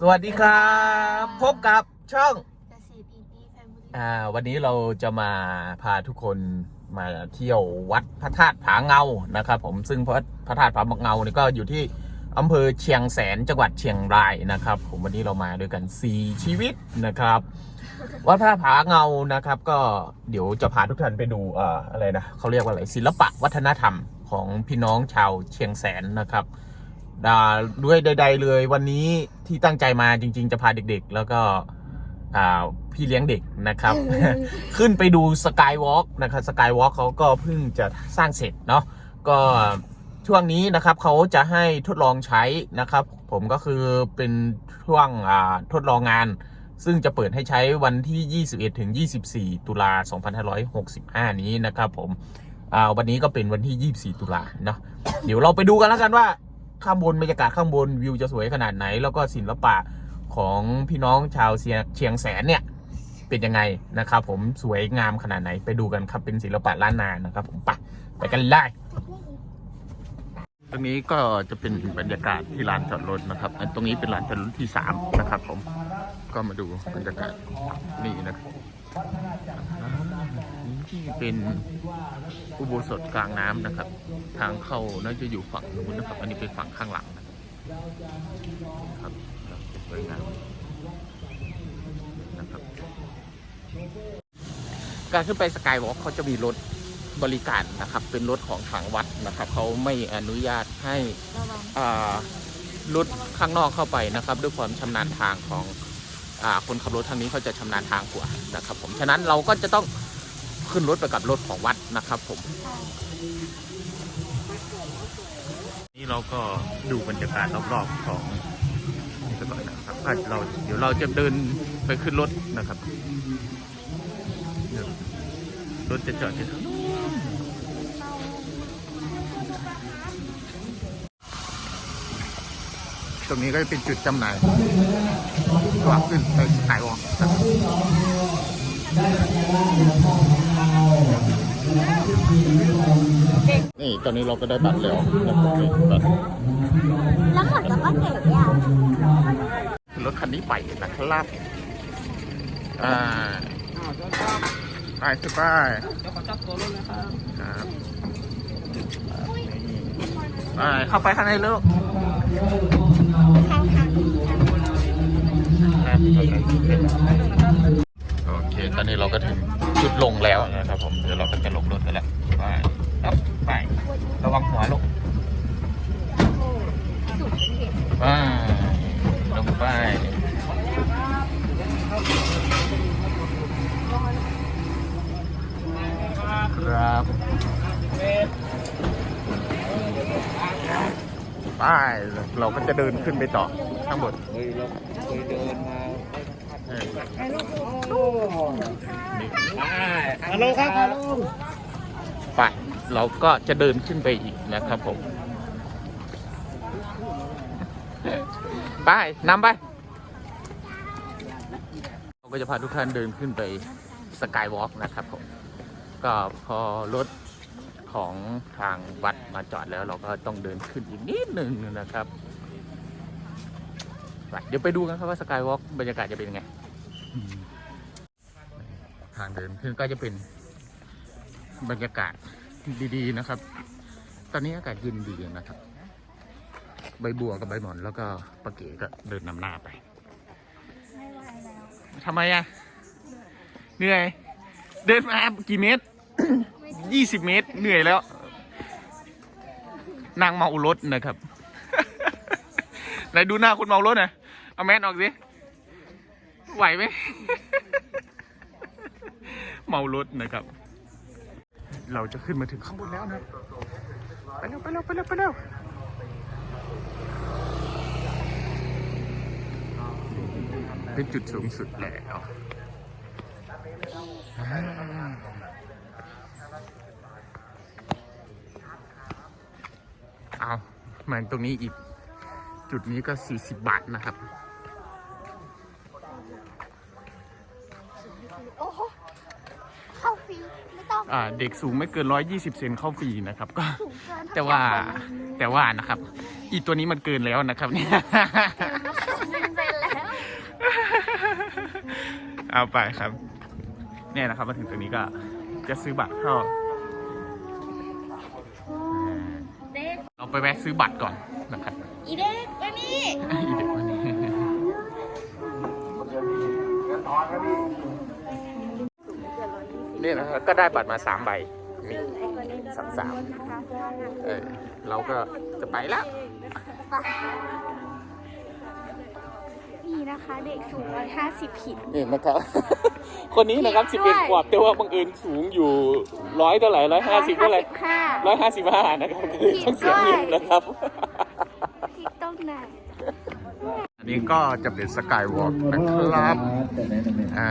สวัสดีครับ พบกับช่องเกษตรอินดี้แฟมิลี่อ่าวันนี้เราจะมาพาทุกคนมาเที่ยววัดพระธาตุผาเงานะครับ ผมซึ่งพระพระธาตุผาเงานี่ก็อยู่ที่อำเภอเชียงแสนจังหวัดเชียงรายนะครับ ผมวันนี้เรามาด้วยกัน 4 ชีวิตนะครับ วัดพระธาตุผาเงานะครับ ก็เดี๋ยวจะพาทุกท่านไปดูเอ่ออะไรนะเขาเรียกว่าอะไรศิลปะวัฒนธรรมของพี่น้องชาวเชียงแสนนะครับ อ่าด้วยใด ๆ เลย วันนี้ที่ตั้งใจมาจริง ๆ จะพาเด็กๆ แล้วก็อ่าพี่เลี้ยงเด็กนะครับ ขึ้นไปดูสกายวอล์กนะครับสกายวอล์กเขาก็เพิ่งจะสร้างเสร็จเนาะก็ช่วงนี้นะครับเขาจะให้ทดลองใช้นะครับ ผมก็คือเป็นช่วงอ่าทดลองงาน ซึ่งจะเปิดให้ใช้วันที่ 21ถึง24 ตุลา2565 นี้นะครับผมอ่าวันนี้ก็เป็นวันที่ 24 ตุลาเนาะเดี๋ยวเราไปดูกันแล้วกันว่า ข้างบนบรรยากาศข้างบนวิวจะสวยขนาดไหน แล้วก็ศิลปะของพี่น้องชาวเชียงแสนเนี่ยเป็นยังไงนะครับผมสวยงามขนาดไหนไปดูกันครับเป็นศิลปะล้านนานะครับผมไปไปกันเลยตรงนี้ก็จะเป็นบรรยากาศที่ลานจอดรถนะครับอันตรงนี้เป็นลานจอดรถที่สามนะครับผมก็มาดูบรรยากาศนี่นะครับ ที่เป็นอุโบสถกลางน้ำนะครับ ทางเข้าน่าจะอยู่ฝั่งนู้นนะครับ อันนี้เป็นฝั่งข้างหลังนะครับครับสวยงามนะครับ การขึ้นไปสกายวอล์กเขาจะมีรถบริการนะครับ เป็นรถของทางวัดนะครับ เขาไม่อนุญาตให้ระวังอ่ารถข้างนอกเข้าไปนะครับ ด้วยความชำนาญทางของอา คนขับรถทางนี้เขาจะชำนาญทางกว่านะครับ ผมฉะนั้นเราก็จะต้องขึ้นรถไปกับรถของวัดนะครับ ผม นี่เราก็ดูบรรยากาศรอบๆของนี่สักหน่อยนะครับอะเราเดี๋ยวเราจะเดินไปขึ้นรถนะครับรถจะจอดที่ทางนู้นตรงนี้ก็จะเป็นจุดจำหน่าย ตัวขึ้นไปสายวอล์กนะครับนี่ตอนนี้เราก็ได้บัตรแล้วนะครับนี่บัตรแล้วเขาจะก็เก็บยารถคันนี้ไปนะครับอ่าไปสบายครับไปเข้าไปข้างในลูก โอเค ตอนนี้เราก็ถึงจุดลงแล้วนะครับผม เดี๋ยวเราก็จะลงรถกันแล้วไปครับไประวังหัวลูกสุดเห็นไปลงไปครับไปเราก็จะเดินขึ้นไปต่อข้างบนเคยเราเคยเดินมาเออนี่ ฮัลโหลครับฮัลโหลไปเราก็จะเดินขึ้นไปอีกนะครับผม ไปนำไป เราก็จะพาทุกท่านเดินขึ้นไปสกายวอล์กนะครับผม ก็พอรถของทางวัดมาจอดแล้วเราก็ต้องเดินขึ้นอีกนิดหนึ่งนะครับไปเดี๋ยวไปดูกันครับว่าสกายวอล์กบรรยากาศจะเป็นยังไง ทางเดินขึ้นก็จะเป็นบรรยากาศดีๆนะครับ ตอนนี้อากาศเย็นดีนะครับ ใบบัวกับใบหมอนแล้วก็ปะเก๋ก็เดินนำหน้าไปไไหวแล้วทำไมอะเหนื่อย เดินมากี่เมตรยี่สิบเมตร เหนื่อยแล้ว นางเมารถนะครับไหนดูหน้าคนเมารถหน่อยเอาแมสออกสิไหวไหม เมารถนะครับ เราจะขึ้นมาถึงข้างบนแล้วนะ ไปเร็วไปเร็วไปเร็วไปเร็วเป็นจุดสูงสุดแล้วเอามาตรงนี้อีก จุดนี้ก็ 40 บาทนะครับ โอ้โห ฟรีไม่ต้องอ่าเด็กสูงไม่เกิน 120 เซนเข้าฟรีนะครับ ก็ สูงเกินแต่ว่าแต่ว่านะครับ อีตัวนี้มันเกินแล้วนะครับเนี่ยสูงเกินแล้ว เอาไปครับ เนี่ยนะครับมาถึงตรงนี้ก็จะซื้อบัตรเข้าเด็กเราไปแวะซื้อบัตรก่อนนะครับ อีเด็กมานี่อีเด็กวันนี้นี่นะครับก็ได้บัตรมาสามใบมีสามสามเออเราก็จะไปแล้ว นี่นะคะเด็กสูงร้อยห้าสิบผิดนี่นะครับ คนนี้นะครับผิดด้วย11ขวบแต่ว่าบังเอิญสูงอยู่ร้อยเท่าไหร่ร้อยห้าสิบเท่าไหร่ห้าร้อยห้าสิบห้านะครับก็เลยต้องเสียเงินนะครับผิดตรงไหนอันนี้ก็จะเป็นสกายวอล์กนะครับ อ่า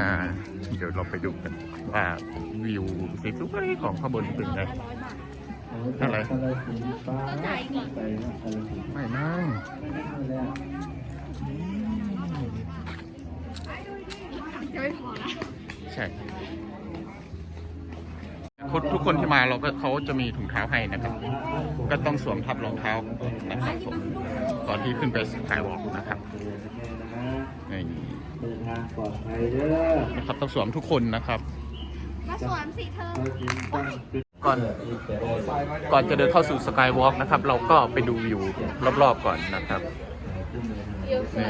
เดี๋ยวเราไปดูกัน ว่าวิวสวยๆของข้างบนเป็นไงอะไรไม่นั่งใช่คนทุกคนที่มาเราก็เขาจะมีถุงเท้าให้นะครับ ก็ต้องสวมทับรองเท้านะครับผมก่อนที่ขึ้นไปสกายวอล์กนะครับนี่เดินทางปลอดภัยด้อนะครับต้องสวมทุกคนนะครับ สวมสิเธอก่อนก่อนจะเดินเข้าสู่สกายวอล์กนะครับ เราก็ไปดูวิวรอบๆก่อนนะครับใน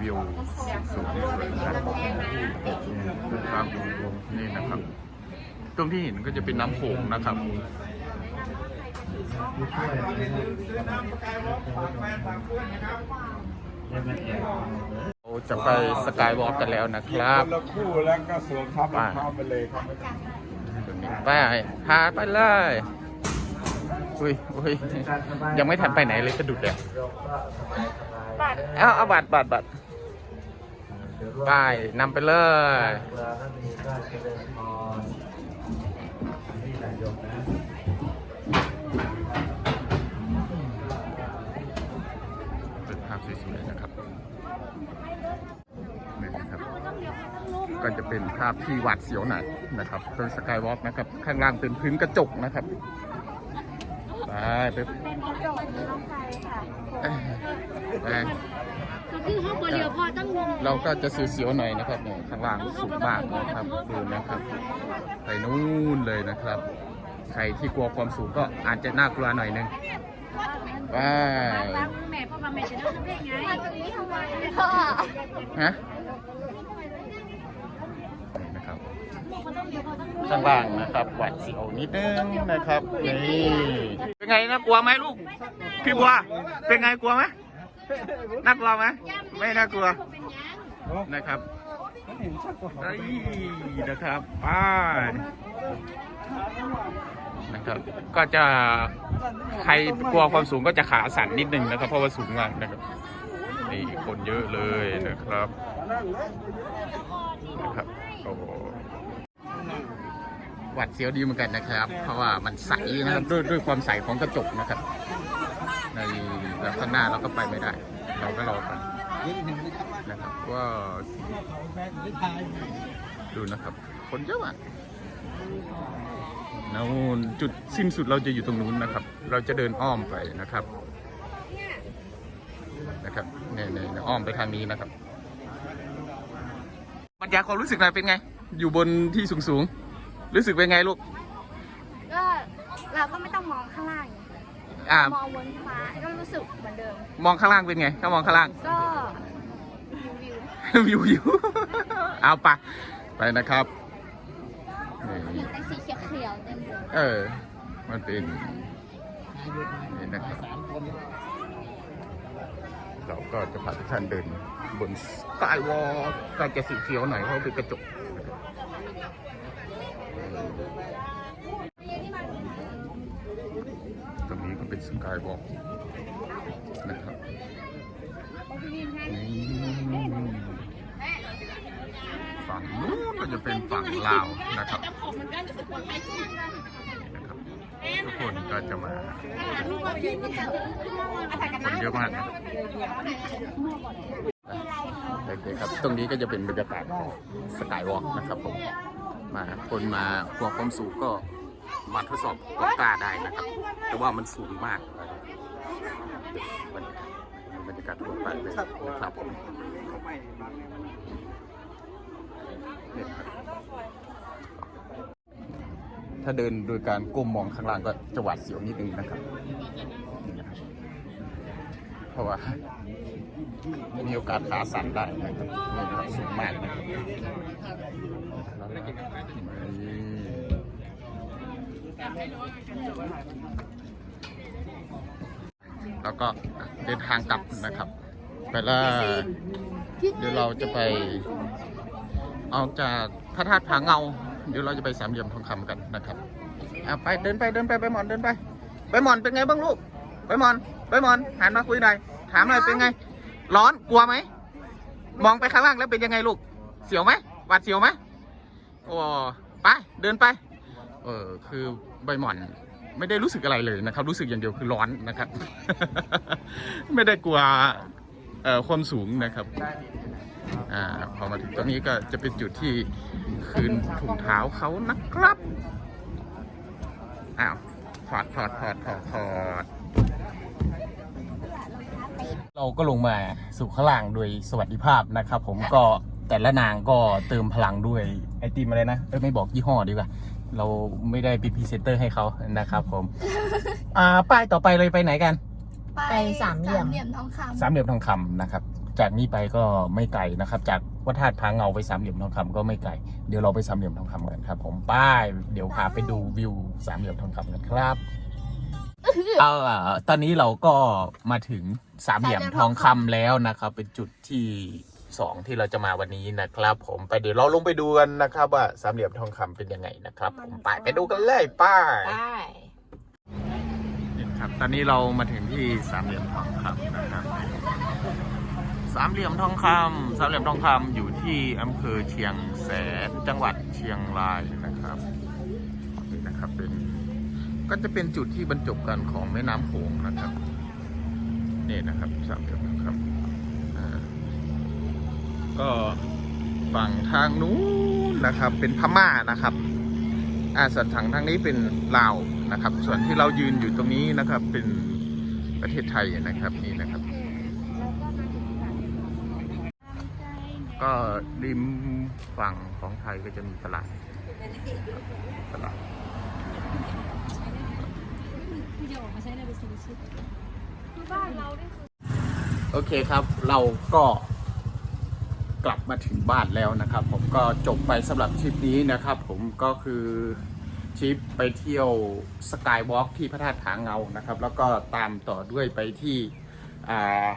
วิวสูงสวยนะครับนี่นะครับ ตรงที่เห็นก็จะเป็นน้ำโขงนะครับเจะไปสกายวอล์กกันแล้วนะครับคนละคู่แล้วก็สวมทับรองเท้าไปเลยครับไปพาไปเลยอุ้ยอุ้ยยังไม่ทันไปไหนเลยสะดุดเลยเอาเอาบัตรบัตรบัตรไปนำไปเลย ก็จะเป็นภาพที่หวาดเสียวหน่อยนะครับตรงสกายวอล์กนะครับ ข้างล่างเป็นพื้นกระจกนะครับไปไปเป็นกระจกมีรองไฟค่ะเอ้ยไปก็คือห้องบนเดียวพอต้องงงเราก็จะเสียวๆหน่อยนะครับเนี่ยข้างล่างสูงมากนะครับดูนะครับไปนู่นเลยนะครับ ใครที่กลัวความสูงก็อาจจะน่ากลัวหน่อยนึงไปแม่พ่อมาแม่จะเดินได้ไงตรงนี้ทำไมพ่อฮะนี่นะครับ ข้างล่างนะครับหวัดเสียวนิดนึงนะครับนี่เป็นไงน่ากลัวไหมลูก พี่บัวเป็นไงกลัวไหมน่ากลัวไหมไม่น่ากลัวนะครับไอ้นะครับป้านะครับ ก็จะใครกลัวความสูงก็จะขาสั่นนิดนึงนะครับ เพราะว่าสูงมากนะครับนี่คนเยอะเลยนะครับนะครับโอ้ หหวัดเสียวดีเหมือนกันนะครับ เพราะว่ามันใสนะครับด้วยด้วยความใสของกระจกนะครับในแล้วข้างหน้าเราก็ไปไม่ได้ เราก็รอกันนะครับว่าดูนะครับ คนเยอะอะนู่นจุดสิ้นสุดเราจะอยู่ตรงนู้นนะครับ เราจะเดินอ้อมไปนะครับนะครับเนี่ยเนี่ยอ้อมไปทางนี้นะครับปัญญาความรู้สึกหน่อยเป็นไง อยู่บนที่สูงสูงๆ รู้สึกเป็นไงลูก ก็เราก็ไม่ต้องมองข้างล่างอ่า มองบนฟ้าก็รู้สึกเหมือนเดิม มองข้างล่างเป็นไง ถ้ามองข้างล่าง ก็วิววิววิววิวเอาไปะไปนะครับนี่แต่สีเขียวๆเต็มเลย เออ มันเป็นนี่นะครับ เราก็จะพาทุกท่านเดินบนสกายวอล์กก็จะสีเขียวหน่อยเพราะเป็นกระจก ตรงนี้ก็เป็น สกายวอล์กนะครับฝั่งนู้นก็จะเป็นฝั่งลาวนะครับนะครับทุกคนก็จะมาคนเยอะมากนะโอเคครับ ตรงนี้ก็จะเป็นบรรยากาศของสกายวอล์กนะครับผม มาคนมากลัวความสูงก็ มาทดสอบกล้าได้นะครับ แต่ว่ามันสูงมากบรรยากาศบรรยากาศทั่วไปเลยนะครับผมถ้าเดินโดยการก้มมองข้างล่างก็จะหวาดเสียวนิดนึงนะครับ เพราะว่ามีโอกาสขาสั่นได้นะครับนี่นะครับสูงมากนะครับ แล้วก็เดินทางกลับนะครับ ไปแล้วเดี๋ยวเราจะไปออกจากพระธาตุผาเงา เดี๋ยวเราจะไปสามเหลี่ยมทองคำกันนะครับอะไปเดินไปเดินไปไปหมอนเดินไป ไปหมอนเป็นไงบ้างลูก ไปหมอน ไปหมอนหันมาคุยหน่อยถามหน่อยเป็นไง ร้อนกลัวไหมมองไปข้างล่างแล้วเป็นยังไงลูก เสียวไหมหวาดเสียวไหมโอ้ไปเดินไป เออคือใบหมอนไม่ได้รู้สึกอะไรเลยนะครับ รู้สึกอย่างเดียวคือร้อนนะครับ ไม่ได้กลัวความสูงนะครับอ่าพอมาถึงตรงนี้ก็จะเป็นจุดที่คืนถุงเท้าเขานะครับอ้าวถอดถอดถอดถอดถอดเราก็ลงมาสู่ข้างล่างโดยสวัสดิภาพนะครับ ผมก็แต่ละนางก็เติมพลังด้วยไอติมอะไรนะเอ้ยไม่บอกยี่ห้อดีกว่า เราไม่ได้เป็นพรีเซนเตอร์ให้เขานะครับผม อ่าป้ายต่อไปเลยไปไหนกัน ไปสามเหลี่ยมสามเหลี่ยมทองคำสามเหลี่ยมทองคำนะครับ จากนี้ไปก็ไม่ไกลนะครับ จากวัดธาตุพาเงาไปสามเหลี่ยมทองคำก็ไม่ไกลเดี๋ยวเราไปสามเหลี่ยมทองคำกันครับ ผมป้ายเดี๋ยวพาไปดูวิวสามเหลี่ยมทองคำกันครับเอาล่ะตอนนี้เราก็มาถึงสามเหลี่ยมทองคำแล้วนะครับ เป็นจุดที่ สองที่เราจะมาวันนี้นะครับ ผมไปเดี๋ยวเราลงไปดูกันนะครับ ว่าสามเหลี่ยมทองคำเป็นยังไงนะครับ ผมไปไปดูกันเลยป้ายได้นี่ครับตอนนี้เรามาถึงที่สามเหลี่ยมทองคำนะครับสามเหลี่ยมทองคำสามเหลี่ยมทองคำอยู่ที่อำเภอเชียงแสนจังหวัดเชียงรายนะครับนี่นะครับเป็นก็จะเป็นจุดที่บรรจบกันของแม่น้ำโขงนะครับนี่นะครับสามเหลี่ยมทองคำอ่า ก็ฝั่งทางนู้นนะครับ เป็นพม่านะครับอ่าส่วนทางทางนี้เป็นลาวนะครับ ส่วนที่เรายืนอยู่ตรงนี้นะครับ เป็นประเทศไทยนะครับนี่นะครับ ก็ริมฝั่งของไทยก็จะมีตลาดตลาดโอเคครับ เราก็ กลับมาถึงบ้านแล้วนะครับ ผมก็จบไปสำหรับทริปนี้นะครับ ผมก็คือทริปไปเที่ยวสกายวอล์กที่พระธาตุผาเงานะครับ แล้วก็ตามต่อด้วยไปที่อ่า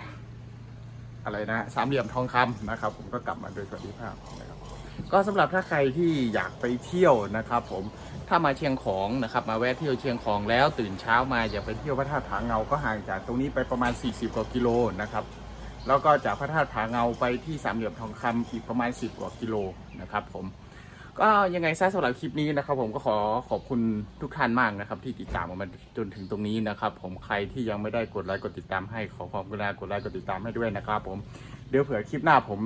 อะไรนะสามเหลี่ยมทองคำนะครับ ผมก็กลับมาโดยสวัสดิภาพนะครับก็สำหรับถ้าใครที่อยากไปเที่ยวนะครับ ผมถ้ามาเชียงของนะครับ มาแวะเที่ยวเชียงของแล้วตื่นเช้ามาอยากไปเที่ยวพระธาตุผาเงาก็ห่างจากตรงนี้ไปประมาณ 40กว่ากิโลนะครับ แล้วก็จากพระธาตุผาเงาไปที่สามเหลี่ยมทองคำอีกประมาณ 10 กว่ากิโลนะครับผมก็ยังไงซะสำหรับคลิปนี้นะครับ ผมก็ขอขอบคุณทุกท่านมากนะครับ ที่ติดตามมาจนถึงตรงนี้นะครับ ผมใครที่ยังไม่ได้กดไลค์กดติดตามให้ขอความกรุณากดไลค์กดติดตามให้ด้วยนะครับ ผมเดี๋ยวเผื่อคลิปหน้าผม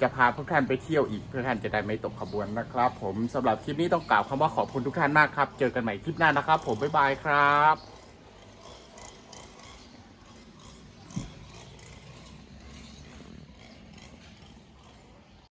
จะพาพวกท่านไปเที่ยวอีกเพื่อท่านจะได้ไม่ตกขบวนนะครับ ผมสำหรับคลิปนี้ต้องกล่าวคำว่าขอบคุณทุกท่านมากครับ เจอกันใหม่คลิปหน้านะครับ ผมบ๊ายบายครับ